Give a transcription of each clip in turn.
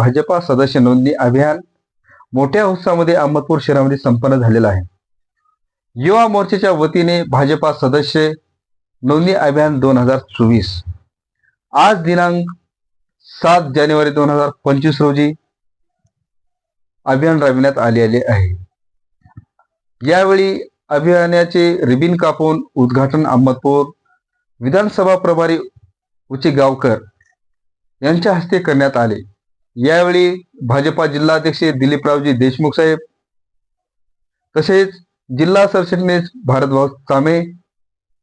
भाजपा सदस्य नोंदणी अभियान मोठ्या उत्साहामध्ये अहमदपूर शहरामध्ये संपन्न झालेलं आहे. युवा मोर्चाच्या वतीने भाजपा सदस्य नोंदणी अभियान दोन हजार चोवीस. आज दिनांक सात जानेवारी दोन हजार पंचवीस रोजी अभियान राबविण्यात आलेले आहे. यावेळी अभियानाचे रिबिन कापून उद्घाटन अहमदपूर विधानसभा प्रभारी उचे गावकर यांच्या हस्ते करण्यात आले. यावेळी भाजपा जिल्हाध्यक्ष दिलीपरावजी देशमुख साहेब तसेच जिल्हा सरचिटणीस भारतभाऊ कामे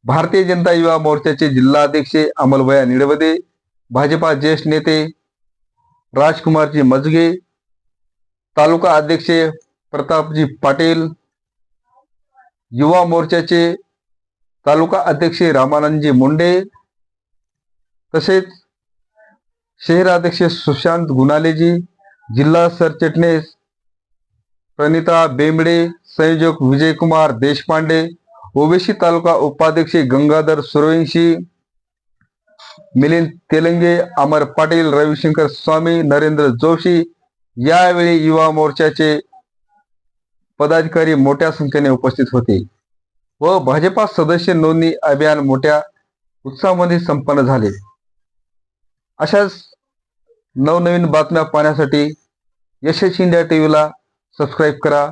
भारतीय जनता युवा मोर्चाचे जिल्हाध्यक्ष अमलभया निडवदे भाजपा ज्येष्ठ नेते राजकुमारजी मजगे तालुका अध्यक्ष प्रतापजी पाटील युवा मोर्चाचे तालुका अध्यक्ष रामानंदजी मुंडे तसेच शहराध्यक्ष सुशांत गुणालेजी जिल्हा सरचिटणीस प्रणिता बेंबडे संयोजक विजयकुमार देशपांडे ओबीसी तालुका उपाध्यक्ष गंगाधर सुरवंशी मिलिंद तेलंगे अमर पाटील रविशंकर स्वामी नरेंद्र जोशी यावेळी युवा मोर्चाचे पदाधिकारी मोठ्या संख्येने उपस्थित होते व भाजपा सदस्य नोंदणी अभियान मोठ्या उत्साहामध्ये संपन्न झाले. अशाच नवनवीन बातम्या पाहण्यासाठी यशस्वी इंडिया टीव्हीला सबस्क्राईब करा.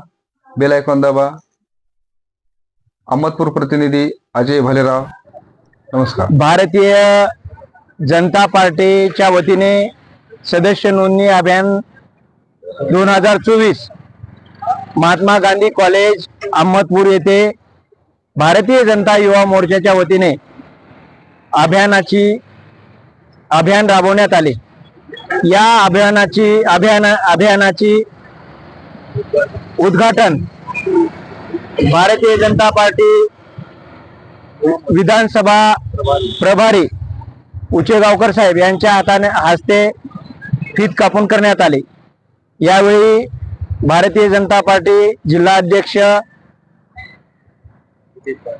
बेल आयकॉन दाबा. अहमदपूर प्रतिनिधी अजय भालेराव. नमस्कार. भारतीय जनता पार्टीच्या वतीने सदस्य नोंदणी अभियान दोन हजार चोवीस महात्मा गांधी कॉलेज अहमदपूर येथे भारतीय जनता युवा मोर्चाच्या वतीने अभियानाची अभियान राबवण्यात आले. या अभियानाची अभियाना अभियानाची उद्घाटन भारतीय जनता पार्टी विधानसभा प्रभारी उचेगावकर साहेब यांच्या हाताने हस्ते फीत कापून करण्यात आले. यावेळी भारतीय जनता पार्टी जिल्हा अध्यक्ष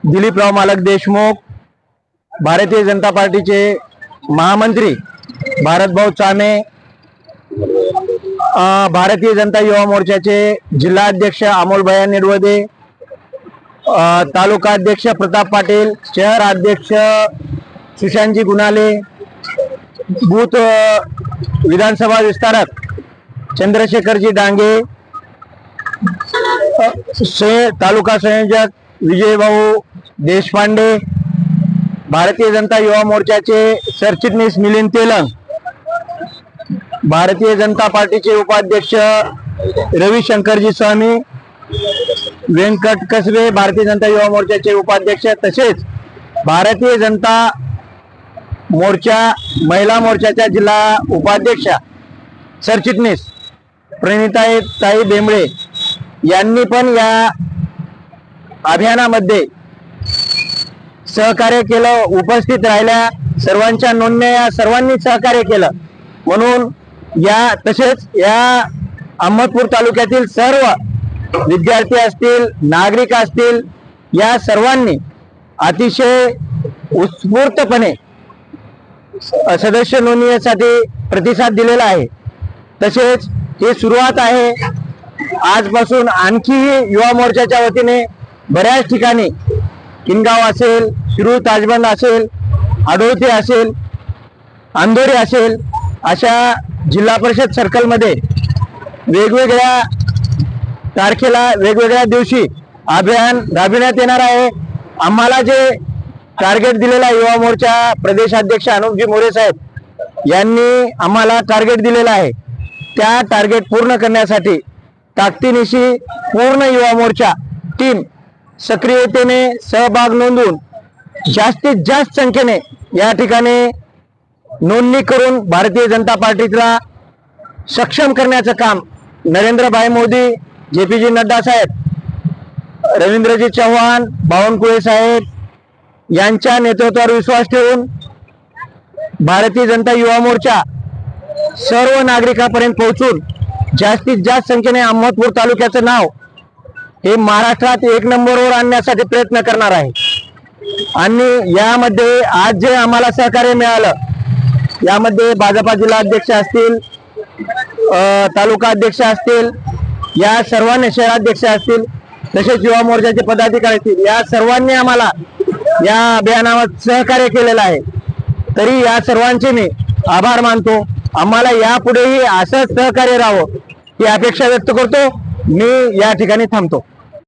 दिलीपराव मालक देशमुख भारतीय जनता पार्टीचे महामंत्री भारतभाऊ चामे भारतीय जनता युवा मोर्चाचे जिल्हा अध्यक्ष अमोल निर्वदे तालुका अध्यक्ष प्रताप पाटील शहर अध्यक्ष सुशांतजी गुणाले बूथ विधानसभा विस्तारक चंद्रशेखरजी डांगे तालुका संयोजक विजयभाऊ देशपांडे भारतीय जनता युवा मोर्चाचे सरचिटणीस मिलिंद तेलंग भारतीय जनता पार्टीचे उपाध्यक्ष रविशंकरजी स्वामी व्यंकट कसबे भारतीय जनता युवा मोर्चाचे उपाध्यक्ष तसेच भारतीय जनता मोर्चा महिला मोर्चाच्या जिल्हा उपाध्यक्षा सरचिटणीस प्रणिताई ताई बेंबळे यांनी पण या अभियानामध्ये सहकार्य केलं उपस्थित राहिल्या सर्वांच्या नोंदण्या या सर्वांनी सहकार्य केलं. म्हणून या तसेच या अहमदपूर तालुक्यातील सर्व विद्यार्थी असतील नागरिक असतील या सर्वांनी अतिशय उत्स्फूर्तपणे सदस्य नोंदणीसाठी प्रतिसाद दिलेला आहे. तसेच ही सुरुवात आहे. आजपासून आणखीही युवा मोर्चाच्या वतीने बऱ्याच ठिकाणी किनगाव असेल शिरूर ताजबंद असेल आडोळते असेल अंधोरी असेल अशा जिल्हा परिषद सर्कलमध्ये वेगवेगळ्या तारखेला वेगवेगळ्या दिवशी अभियान राबविण्यात येणार आहे. आम्हाला जे टार्गेट दिलेला युवा मोर्चा प्रदेशाध्यक्ष अनुपजी मोरे साहेब यांनी आम्हाला टार्गेट दिलेला आहे. त्या टार्गेट पूर्ण करण्यासाठी ताकदीनिशी पूर्ण युवा मोर्चा टीम सक्रियतेने सहभाग नोंदवून जास्तीत जास्त संख्येने या ठिकाणी नोंदणी करून भारतीय जनता पार्टीला सक्षम करण्याचं काम नरेंद्रभाई मोदी जे पी जी नड्डा साहेब रवींद्रजी चव्हाण बावनकुळे साहेब यांच्या नेतृत्वावर विश्वास ठेवून भारतीय जनता युवा मोर्चा सर्व नागरिकांपर्यंत पोहोचून जास्तीत जास्त संख्येने अहमदपूर तालुक्याचं नाव हे महाराष्ट्रात एक नंबरवर आणण्यासाठी प्रयत्न करणार आहे. आणि यामध्ये आज जे आम्हाला सहकार्य मिळालं यामध्ये भाजपा जिल्हा अध्यक्ष असतील तालुका अध्यक्ष असतील या सर्वांनी शहराध्यक्ष असतील तसेच युवा मोर्चाचे पदाधिकारी असतील या सर्वांनी आम्हाला या अभियानावर सहकार्य केलेलं आहे. तरी या सर्वांचे मी आभार मानतो. आम्हाला यापुढेही असंच सहकार्य राहावं ही अपेक्षा व्यक्त करतो. मी या ठिकाणी थांबतो.